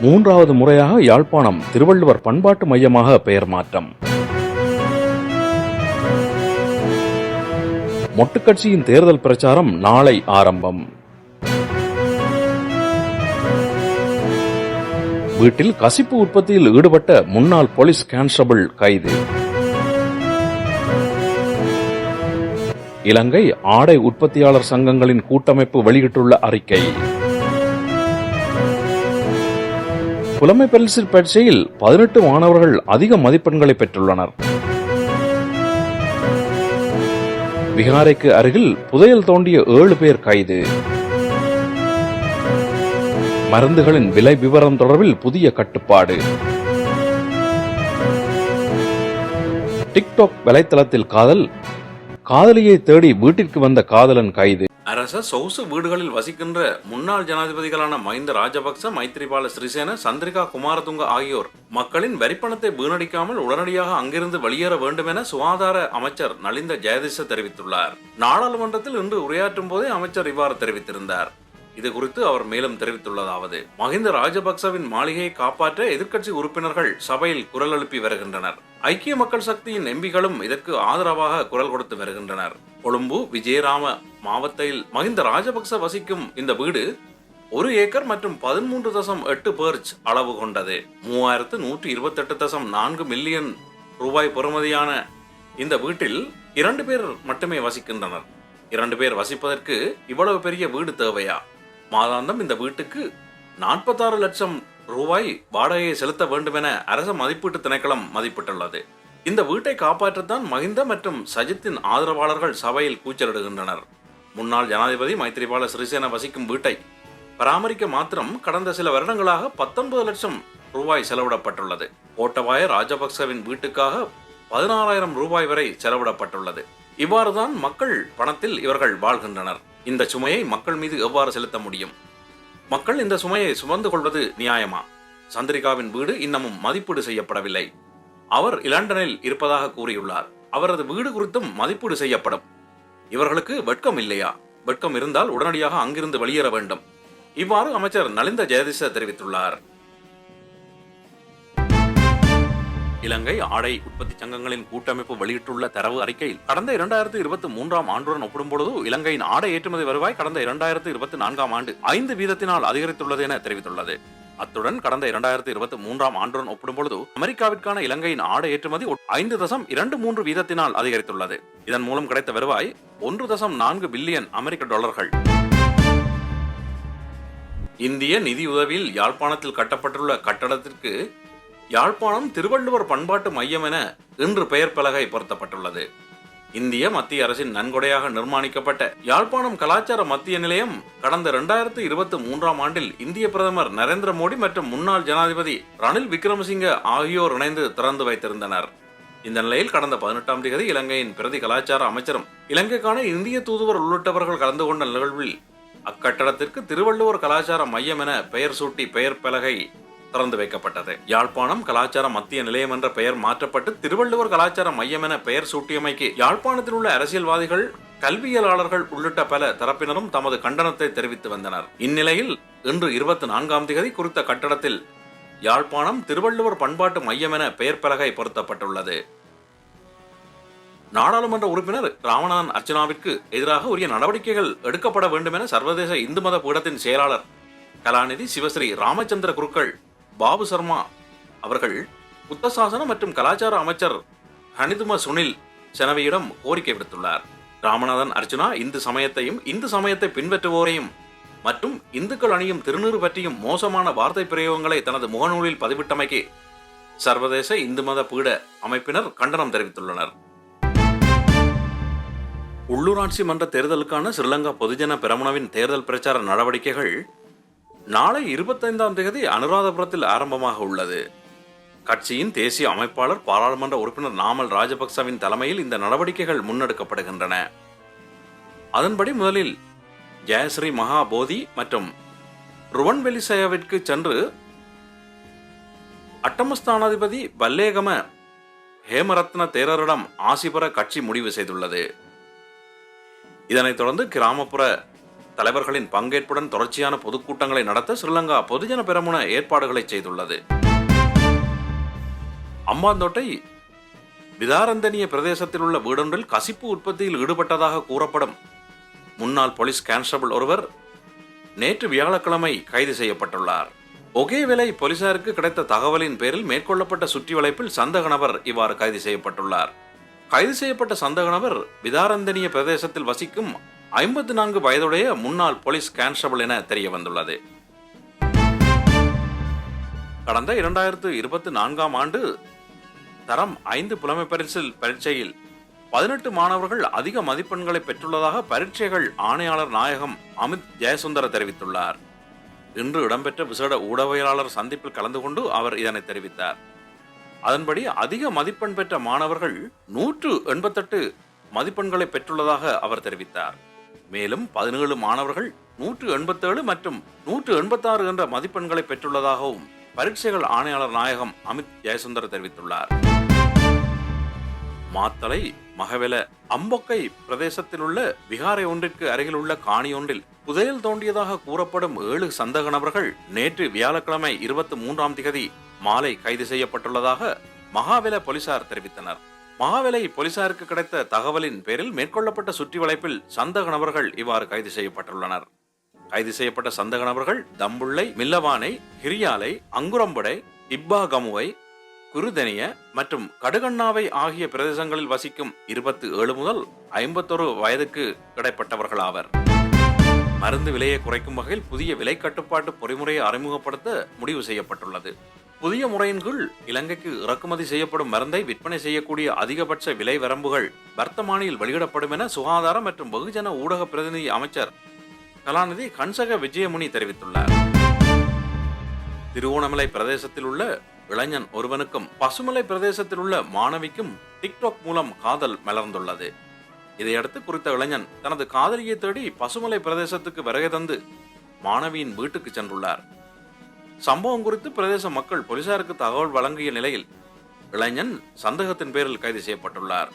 மூன்றாவது முறையாக யாழ்ப்பாணம் திருவள்ளுவர் பண்பாட்டு மையமாக பெயர் மாற்றம். மொட்டுக்கட்சியின் தேர்தல் பிரச்சாரம் நாளை ஆரம்பம். வீட்டில் கசிப்பு உற்பத்தியில் ஈடுபட்ட முன்னாள் போலீஸ் கான்ஸ்டபிள் கைது. இலங்கை ஆடை உற்பத்தியாளர் சங்கங்களின் கூட்டமைப்பு வெளியிட்டுள்ள அறிக்கை. புலமை பரிசில் பரீட்சையில் பதினெட்டு மாணவர்கள் அதிக மதிப்பெண்களை பெற்றுள்ளனர். விகாரைக்கு அருகில் புதையல் தோண்டிய ஏழு பேர் கைது. மருந்துகளின் விலை விவரம் தொடர்பில் புதிய கட்டுப்பாடு. டிக்டாக் வலைத்தளத்தில் காதல் காதலியை தேடி வீட்டிற்கு வந்த காதலன் கைது. அரச சொகுசு வீடுகளில் வசிக்கின்ற முன்னாள் ஜனாதிபதிகளான மஹிந்த ராஜபக்ச மைத்ரிபால சிறிசேன சந்திரிகா குமாரதுங்க ஆகியோர் மக்களின் வரிப்பணத்தை வீணடிக்காமல் உடனடியாக அங்கிருந்து வெளியேற வேண்டும் என சுகாதார அமைச்சர் நலிந்த ஜெயதிச தெரிவித்துள்ளார். நாடாளுமன்றத்தில் இன்று உரையாற்றும் போதே அமைச்சர் இவ்வாறு தெரிவித்திருந்தார். இது குறித்து அவர் மேலும் தெரிவித்துள்ளதாவது மஹிந்த ராஜபக்சவின் மாளிகையை காப்பாற்ற எதிர்க்கட்சி உறுப்பினர்கள் சபையில் குரல் எழுப்பி வருகின்றனர். ஐக்கிய மக்கள் சக்தியின் எம்பிகளும் இதற்கு ஆதரவாக குரல் கொடுத்து வருகின்றனர். கொழும்பு விஜயராம மாவத்தையில் மஹிந்த ராஜபக்ச வசிக்கும் இந்த வீடு ஒரு ஏக்கர் மற்றும் பதிமூன்று தசம் எட்டு பேர்ச் அளவு கொண்டது. மூவாயிரத்து நூற்றி இருபத்தெட்டு தசம் நான்கு மில்லியன் ரூபாய் பெறுமதியான இந்த வீட்டில் இரண்டு பேர் மட்டுமே வசிக்கின்றனர். இரண்டு பேர் வசிப்பதற்கு இவ்வளவு பெரிய வீடு தேவையா? மாதாந்தம் இந்த வீட்டுக்கு நாற்பத்தாறு லட்சம் ரூபாய் வாடகையை செலுத்த வேண்டும் என அரச மதிப்பீட்டு திணைக்களம் மதிப்பிட்டுள்ளது. இந்த வீட்டை காப்பாற்றத்தான் மஹிந்த மற்றும் சஜித்தின் ஆதரவாளர்கள் சபையில் கூச்சலிடுகின்றனர். முன்னாள் ஜனாதிபதி மைத்ரிபால சிறிசேன வசிக்கும் வீட்டை பராமரிக்க மாத்திரம் கடந்த சில வருடங்களாக பத்தொன்பது லட்சம் ரூபாய் செலவிடப்பட்டுள்ளது. கோட்டபாய ராஜபக்சவின் வீட்டுக்காக பதினாறாயிரம் ரூபாய் வரை செலவிடப்பட்டுள்ளது. இவ்வாறுதான் மக்கள் பணத்தில் இவர்கள் வாழ்கின்றனர். இந்த சுமையை மக்கள் மீது எவ்வாறு செலுத்த முடியும்? மக்கள் இந்த சுமையை சுமந்து கொள்வது நியாயமா? சந்திரிகாவின் வீடு இன்னமும் மதிப்பீடு செய்யப்படவில்லை. அவர் இலண்டனில் இருப்பதாக கூறியுள்ளார். அவரது வீடு குறித்தும் மதிப்பீடு செய்யப்படும். இவர்களுக்கு வெட்கம் இல்லையா? வெட்கம் இருந்தால் உடனடியாக அங்கிருந்து வெளியேற வேண்டும். இவ்வாறு அமைச்சர் நலிந்த ஜெயதிச தெரிவித்துள்ளார். இலங்கை ஆடை உற்பத்தி சங்கங்களின் கூட்டமைப்பு வெளியிட்டுள்ள தரவு அறிக்கையில் கடந்த இரண்டாயிரத்தி இருபத்தி மூன்றாம் ஆண்டுடன் ஒப்பிடும்பொழுது இலங்கையின் ஆடை ஏற்றுமதி வருவாய் கடந்த இரண்டாயிரத்து இருபத்தி நான்காம் ஆண்டு ஐந்து வீதத்தினால் அதிகரித்துள்ளது என தெரிவித்துள்ளது. அத்துடன் கடந்த இரண்டாயிரத்தி இருபத்தி மூன்றாம் ஆண்டுடன் ஒப்பிடும்பொழுது அமெரிக்காவிற்கான இலங்கையின் ஆடை ஏற்றுமதி ஐந்து தசம் இரண்டு மூன்று வீதத்தினால் அதிகரித்துள்ளது. இதன் மூலம் கிடைத்த வருவாய் ஒன்று தசம் நான்கு பில்லியன் அமெரிக்க டாலர்கள். இந்திய நிதியுதவியில் யாழ்ப்பாணத்தில் கட்டப்பட்டுள்ள கட்டடத்திற்கு யாழ்ப்பாணம் திருவள்ளுவர் பண்பாட்டு மையம் என இன்று பெயர் பலகை பொருத்தப்பட்டுள்ளது. இந்திய மத்திய அரசின் நன்கொடையாக நிர்மாணிக்கப்பட்ட யாழ்ப்பாணம் கலாச்சார மத்திய நிலையம் கடந்த இரண்டாயிரத்து இருபத்தி மூன்றாம் ஆண்டில் இந்திய பிரதமர் நரேந்திர மோடி மற்றும் முன்னாள் ஜனாதிபதி ரணில் விக்ரமசிங்க ஆகியோர் இணைந்து திறந்து வைத்திருந்தனர். இந்த நிலையில் கடந்த பதினெட்டாம் தேதி இலங்கையின் பிரதி கலாச்சார அமைச்சரும் இலங்கைக்கான இந்திய தூதுவர் உள்ளிட்டவர்கள் கலந்து கொண்ட நிகழ்வில் அக்கட்டடத்திற்கு திருவள்ளுவர் கலாச்சார மையம் என பெயர் சூட்டி பெயர் பலகை திறந்து வைக்கப்பட்டது. யாழ்ப்பாணம் கலாச்சார மத்திய நிலையம் என்ற பெயர் மாற்றப்பட்டு திருவள்ளுவர் கலாச்சார மையம் என பெயர் சூட்டியமைக்கு. யாழ்ப்பாணத்தில் உள்ள அரசியல்வாதிகள் கல்வியலாளர்கள் உள்ளிட்ட பல தரப்பினரும் தமது கண்டனத்தை தெரிவித்து வந்தனர். இந்நிலையில் இன்று இருபத்தி நான்காம் தேதி குறித்த கட்டடத்தில் யாழ்ப்பாணம் திருவள்ளுவர் பண்பாட்டு மையம் என பெயர் பலகை பொருத்தப்பட்டுள்ளது. நாடாளுமன்ற உறுப்பினர் ராமநாதன் அர்ச்சனாவிற்கு எதிராக உரிய நடவடிக்கைகள் எடுக்கப்பட வேண்டும் என சர்வதேச இந்து மத பீடத்தின் செயலாளர் கலாநிதி சிவஸ்ரீ ராமச்சந்திர குருக்கள் பாபு சர்மா அவர்கள் புத்தசாசன மற்றும் கலாச்சார அமைச்சர் ஹனிதும சுனில் செனவியிடம் கோரிக்கை விடுத்துள்ளார். ராமநாதன் அர்ஜுனா இந்து சமயத்தையும் இந்து சமயத்தை பின்பற்றுவோரையும் மற்றும் இந்துக்கள் அணியும் திருநூறு பற்றியும் மோசமான வார்த்தை பிரயோகங்களை தனது முகநூலில் பதிவிட்டமைக்கு சர்வதேச இந்து மத பீட அமைப்பினர் கண்டனம் தெரிவித்துள்ளனர். உள்ளூராட்சி மன்ற தேர்தலுக்கான ஸ்ரீலங்கா பொதுஜன பெரமுனவின் தேர்தல் பிரச்சார நடவடிக்கைகள் நாளை இருபத்தைந்தாம் தேதி அனுராதபுரத்தில் ஆரம்பமாக உள்ளது. கட்சியின் தேசிய அமைப்பாளர் பாராளுமன்ற உறுப்பினர் நாமல் ராஜபக்சவின் தலைமையில் இந்த நடவடிக்கைகள் முன்னெடுக்கப்படுகின்றன. அதன்படி முதலில் ஜெயஸ்ரீ மகாபோதி மற்றும் ருவன்வெலிசயாவிற்கு சென்று அட்டமஸ்தானாதிபதி பல்லேகம ஹேமரத்ன தேரரிடம் ஆசி பெற கட்சி முடிவு செய்துள்ளது. இதனைத் தொடர்ந்து கிராமப்புற தலைவர்களின் பங்கேற்புடன் தொடர்ச்சியான பொதுக்கூட்டங்களை நடத்த ஸ்ரீலங்கா பொதுஜன பெரமுன ஏற்பாடுகளை செய்துள்ளது. அம்பாந்தோட்டை விதாரந்தனிய பிரதேசத்தில் உள்ள வீடொன்றில் கசிப்பு உற்பத்தியில் ஈடுபட்டதாக கூறப்படும் முன்னாள் போலீஸ் கான்ஸ்டபிள் ஒருவர் நேற்று வியாழக்கிழமை கைது செய்யப்பட்டுள்ளார். ஒகேவேலை போலீசாருக்கு கிடைத்த தகவலின் பேரில் மேற்கொள்ளப்பட்ட சுற்றி வளைப்பில் சந்தக நபர் இவ்வாறு கைது செய்யப்பட்டுள்ளார். கைது செய்யப்பட்ட சந்தக நபர் விதாரந்தனிய பிரதேசத்தில் வசிக்கும் ஐம்பத்தி நான்கு வயதுடைய முன்னாள் போலீஸ் கான்ஸ்டபிள் என தெரிய வந்துள்ளது கடந்த இரண்டாயிரத்து இருபத்தி நான்காம் ஆண்டு தரம் ஐந்து புலமை பரிசில் பரீட்சையில் பதினெட்டு மாணவர்கள் அதிக மதிப்பெண்களை பெற்றுள்ளதாக பரீட்சைகள் ஆணையாளர் நாயகம் அமித் ஜெயசுந்தர தெரிவித்துள்ளார். இன்று இடம்பெற்ற விசேட ஊடகவியலாளர் சந்திப்பில் கலந்து கொண்டு அவர் இதனை தெரிவித்தார். அதன்படி அதிக மதிப்பெண் பெற்ற மாணவர்கள் நூற்று எண்பத்தெட்டு மதிப்பெண்களை பெற்றுள்ளதாக அவர் தெரிவித்தார். மேலும் பதினேழு மாணவர்கள் நூற்று எண்பத்தேழு மற்றும் நூற்று எண்பத்தாறு என்ற மதிப்பெண்களை பெற்றுள்ளதாகவும் பரீட்சைகள் ஆணையாளர் நாயகம் அமித் ஜெயசுந்தர் தெரிவித்துள்ளார். மாத்தலை மகவெல அம்பொக்கை பிரதேசத்தில் உள்ள விகாரை ஒன்றிற்கு அருகில் உள்ள காணி ஒன்றில் புதையல் தோண்டியதாக கூறப்படும் ஏழு சந்தக நபர்கள் நேற்று வியாழக்கிழமை இருபத்தி மூன்றாம் திகதி மாலை கைது செய்யப்பட்டுள்ளதாக மகாவெல போலீசார் தெரிவித்தனர். மகாவெலை போலீசாருக்கு கிடைத்த தகவலின் பேரில் மேற்கொள்ளப்பட்ட சுற்றி வளைப்பில் சந்தக நபர்கள் இவ்வாறு கைது செய்யப்பட்டுள்ளனர். கைது செய்யப்பட்ட சந்தக நபர்கள் தம்புள்ளை மில்லவானை ஹிரியாலை அங்குரம்படை இப்பா கமுவை குருதனிய மற்றும் கடுகண்ணாவை ஆகிய பிரதேசங்களில் வசிக்கும் இருபத்தி ஏழு முதல் ஐம்பத்தொரு வயதுக்கு இடைப்பட்டவர்களாவர். மருந்து விலையை குறைக்கும் வகையில் புதிய விலை கட்டுப்பாட்டு பொறிமுறையை அறிமுகப்படுத்த முடிவு செய்யப்பட்டுள்ளது. புதிய முறையின் கீழ் இலங்கைக்கு இறக்குமதி செய்யப்படும் மருந்தை விற்பனை செய்யக்கூடிய அதிகபட்ச விலை வரம்புகள் வர்த்தமானியில் வெளியிடப்படும் என சுகாதாரம் மற்றும் வெகுஜன ஊடக பிரதிநிதி அமைச்சர் கலாநிதி கன்சக விஜயமுனி தெரிவித்துள்ளார். திருவோணமலை பிரதேசத்தில் உள்ள இளைஞன் ஒருவனுக்கும் பசுமலை பிரதேசத்தில் உள்ள மாணவிக்கும் டிக்டாக் மூலம் காதல் மலர்ந்துள்ளது. இதையடுத்து குறித்த இளைஞன் தனது காதலியை தேடி பசுமலை பிரதேசத்துக்கு வருகை தந்து மாணவியின் வீட்டுக்கு சென்றுள்ளார். சம்பவம் குறித்து பிரதேச மக்கள் போலீசாருக்கு தகவல் வழங்கிய நிலையில் இளைஞன் சந்தேகத்தின் பேரில் கைது செய்யப்பட்டுள்ளார்.